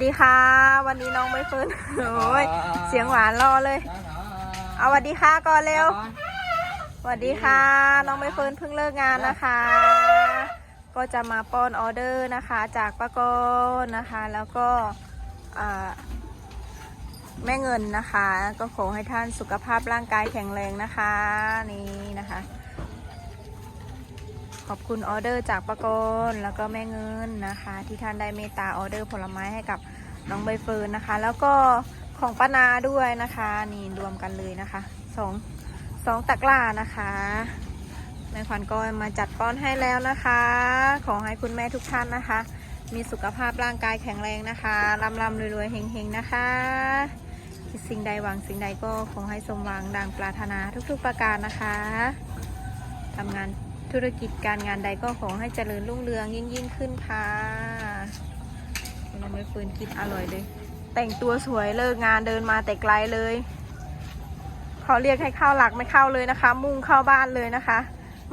สวัสดีค่ะ วันนี้น้องใบเฟิร์นโอ้ยเสียงหวานรอเลย เอาสวัสดีค่ะก่อนเร็วสวัสดีค่ะ น้องใบเฟิร์นเพิ่งเลิกงานนะคะ ก็จะมาป้อนออเดอร์นะคะ จากป้ากอนนะคะ แล้วก็แม่เงินนะคะ ก็ขอให้ท่านสุขภาพร่างกายแข็งแรงนะคะ นี่นะคะ ขอบคุณออเดอร์จากปากรแล้วก็แม่เงินนะคะ ที่ท่านได้เมตตาออเดอร์ผลไม้ให้กับน้องใบเฟิร์นนะคะ แล้วก็ของป้านาด้วยนะคะ นี่รวมกันเลยนะคะสองสองตะกร้านะคะแม่ขวัญก็มาจัดป้อนให้แล้วนะคะ ขอให้คุณแม่ทุกท่านนะคะ มีสุขภาพร่างกายแข็งแรงนะคะร่ำร่ำรวยๆเฮงๆนะคะคิดสิ่งใดหวังสิ่งใดก็ขอให้สมหวังดังปรารถนาทุกๆประการนะคะทำงาน ธุรกิจการงานใดก็ขอให้เจริญรุ่งเรืองยิ่งยิ่งขึ้นค่ะเราไม่ฟืนกินอร่อยเลย แต่งตัวสวยเลิกงานเดินมาแต่ไกลเลยเขาเรียกให้เข้าหลักไม่เข้าเลยนะคะ มุ่งเข้าบ้านเลยนะคะ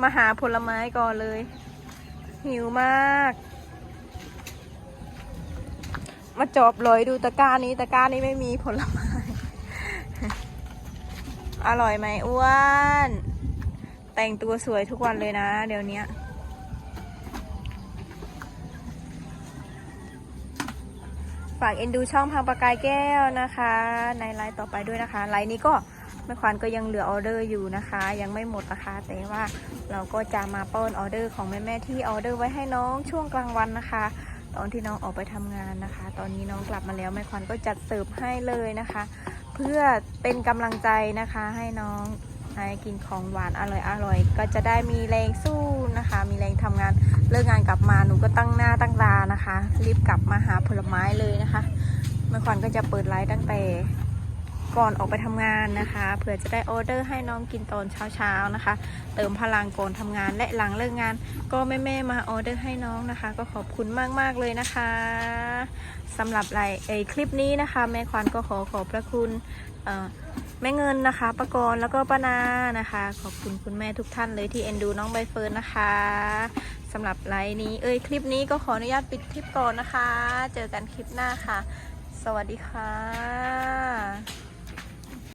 มาหาผลไม้ก่อนเลย หิวมาก มาจอบเลยดูตะกร้านี้ตะกร้านี้ไม่มีผลไม้ อร่อยไหมอ้วน แต่งตัวสวยทุกวันเลยนะ เดี๋ยวนี้ฝากเอ็นดูช่องพังประกายแก้วนะคะ ในไลน์ต่อไปด้วยนะคะ ไลน์นี้ก็แม่ควานก็ยังเหลือออเดอร์อยู่นะคะ ยังไม่หมดนะคะ แต่ว่าเราก็จะมาป้อนออเดอร์ของแม่ๆที่ออเดอร์ไว้ให้น้องช่วงกลางวันนะคะ ตอนที่น้องออกไปทำงานนะคะ ตอนนี้น้องกลับมาแล้วแม่ควานก็จัดเสิร์ฟให้เลยนะคะ เพื่อเป็นกำลังใจนะคะให้น้อง ให้กินของหวานอร่อยอร่อยก็จะได้มีแรงสู้นะคะ มีแรงทำงานเลิกงานกลับมาหนูก็ตั้งหน้าตั้งตานะคะ รีบกลับมาหาผลไม้เลยนะคะเมื่อก่อนก็จะเปิดไลฟ์ตั้งแต่ก่อนออกไปทำงานนะคะเผื่อจะได้ออเดอร์ให้น้องกินตอนเช้าๆนะคะ เติมพลังก่อนทำงานและหลังเลิกงาน ก็แม่ๆมาออเดอร์ให้น้องนะคะ ก็ขอบคุณมากๆเลยนะคะสำหรับไลฟ์คลิปนี้นะคะ แม่ควันก็ขอขอบพระคุณเอ่อ แม่เงินนะคะปากรณ์แล้วก็ป้านานะคะ ขอบคุณคุณแม่ทุกท่านเลยที่เอ็นดูน้องใบเฟิร์นนะคะสำหรับไลน์นี้เอ้ยคลิปนี้ก็ขออนุญาตปิดคลิปก่อนนะคะ เจอกันคลิปหน้าค่ะ สวัสดีค่ะ